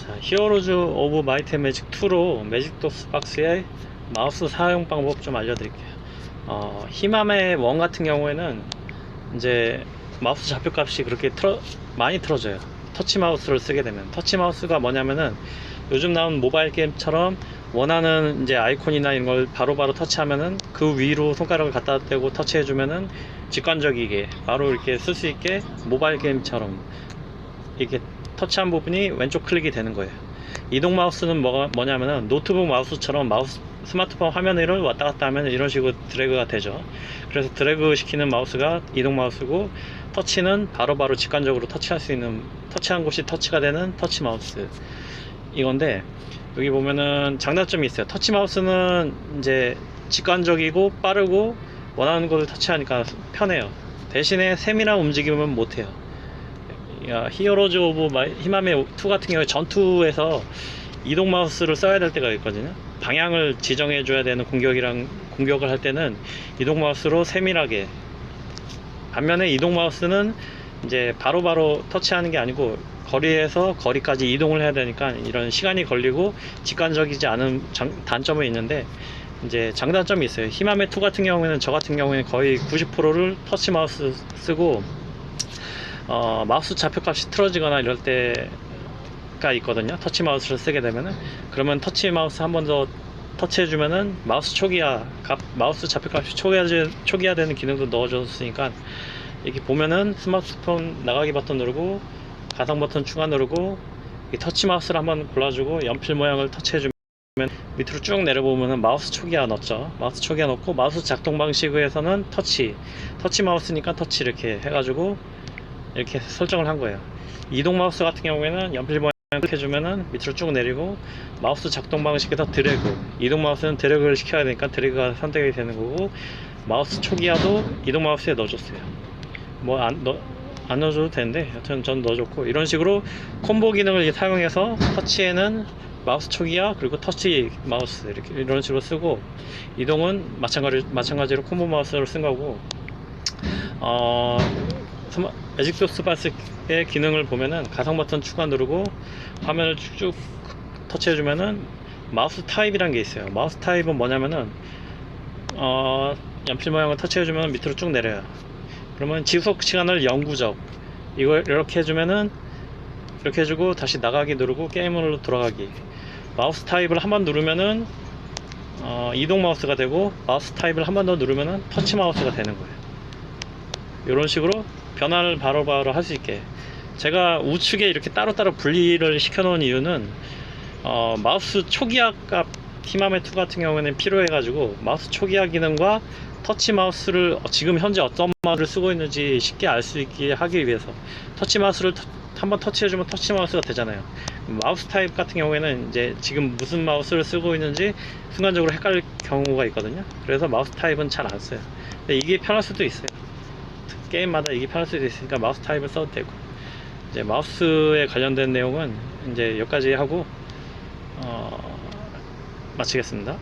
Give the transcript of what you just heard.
자, 히어로즈 오브 마이트 매직 2로 매직 도스 박스의 마우스 사용 방법 좀 알려드릴게요. 어, 히맘의 원 같은 경우에는 이제 마우스 좌표 값이 그렇게 틀어, 많이 틀어져요. 터치 마우스를 쓰게 되면 터치 마우스가 뭐냐면은 요즘 나온 모바일 게임처럼 원하는 이제 아이콘이나 이런 걸 바로바로 터치하면은 그 위로 손가락을 갖다 대고 터치해주면은 직관적이게 바로 이렇게 쓸 수 있게 모바일 게임처럼 이렇게 터치한 부분이 왼쪽 클릭이 되는 거예요. 이동 마우스는 뭐가, 뭐냐면은 노트북 마우스처럼 마우스 스마트폰 화면 위를 왔다 갔다 하면 이런 식으로 드래그가 되죠. 그래서 드래그 시키는 마우스가 이동 마우스고 터치는 바로 바로 직관적으로 터치할 수 있는 터치한 곳이 터치가 되는 터치 마우스 이건데 여기 보면은 장단점이 있어요. 터치 마우스는 이제 직관적이고 빠르고 원하는 것을 터치하니까 편해요. 대신에 세밀한 움직임은 못해요. 야, 히어로즈 오브 히마메 2 같은 경우에 전투에서 이동 마우스를 써야 될 때가 있거든요. 방향을 지정해 줘야 되는 공격이랑 공격을 할 때는 이동 마우스로 세밀하게 반면에 이동 마우스는 이제 바로 바로 터치하는 게 아니고 거리에서 거리까지 이동을 해야 되니까 이런 시간이 걸리고 직관적이지 않은 장- 단점은 있는데 이제 장단점이 있어요. 히마메 2 같은 경우에는 저 같은 경우에는 거의 90%를 터치 마우스 쓰고 어, 마우스 좌표값이 틀어지거나 이럴 때가 있거든요. 터치 마우스를 쓰게 되면은 그러면 터치 마우스 한 번 더 터치해주면은 마우스 초기화 값, 마우스 좌표값이 초기화 초기화되는 기능도 넣어줬으니까 이렇게 보면은 스마트폰 나가기 버튼 누르고 가상 버튼 추가 누르고 이 터치 마우스를 한번 골라주고 연필 모양을 터치해주면 밑으로 쭉 내려보면은 마우스 초기화 넣었죠. 마우스 초기화 넣고 마우스 작동 방식에서는 터치, 터치 마우스니까 터치 이렇게 해가지고 이렇게 설정을 한 거예요. 이동 마우스 같은 경우에는 연필 모양 이렇게 해주면은 밑으로 쭉 내리고 마우스 작동 방식에서 드래그 이동 마우스는 드래그를 시켜야 되니까 드래그가 선택이 되는 거고 마우스 초기화도 이동 마우스에 넣어줬어요. 뭐안 넣, 안 넣어줘도 되는데 여튼 전 넣어줬고 이런 식으로 콤보 기능을 사용해서 터치에는 마우스 초기화 그리고 터치 마우스 이렇게 이런 식으로 쓰고 이동은 마찬가지 마찬가지로 콤보 마우스를 쓴 거고 어 스마- 매직도스 바스의 기능을 보면은 가상 버튼 추가 누르고 화면을 쭉쭉 터치해주면은 마우스 타입이란 게 있어요. 마우스 타입은 뭐냐면은 어 연필 모양을 터치해주면 밑으로 쭉 내려요. 그러면 지속 시간을 영구적 이걸 이렇게 해주면은 이렇게 해주고 다시 나가기 누르고 게임으로 돌아가기 마우스 타입을 한 번 누르면은 어, 이동 마우스가 되고 마우스 타입을 한 번 더 누르면은 터치 마우스가 되는 거예요. 이런 식으로 변화를 바로바로 할 수 있게. 제가 우측에 이렇게 따로따로 분리를 시켜 놓은 이유는 어, 마우스 초기화 값 히마메2 같은 경우에는 필요해 가지고 마우스 초기화 기능과 터치 마우스를 어, 지금 현재 어떤 마우스를 쓰고 있는지 쉽게 알 수 있게 하기 위해서 터치 마우스를 터- 한번 터치해주면 터치 마우스가 되잖아요. 마우스 타입 같은 경우에는 이제 지금 무슨 마우스를 쓰고 있는지 순간적으로 헷갈릴 경우가 있거든요. 그래서 마우스 타입은 잘 안 써요. 근데 이게 편할 수도 있어요 게임마다 이게 편할 수도 있으니까 마우스 타입을 써도 되고 이제 마우스에 관련된 내용은 이제 여기까지 하고 어, 마치겠습니다.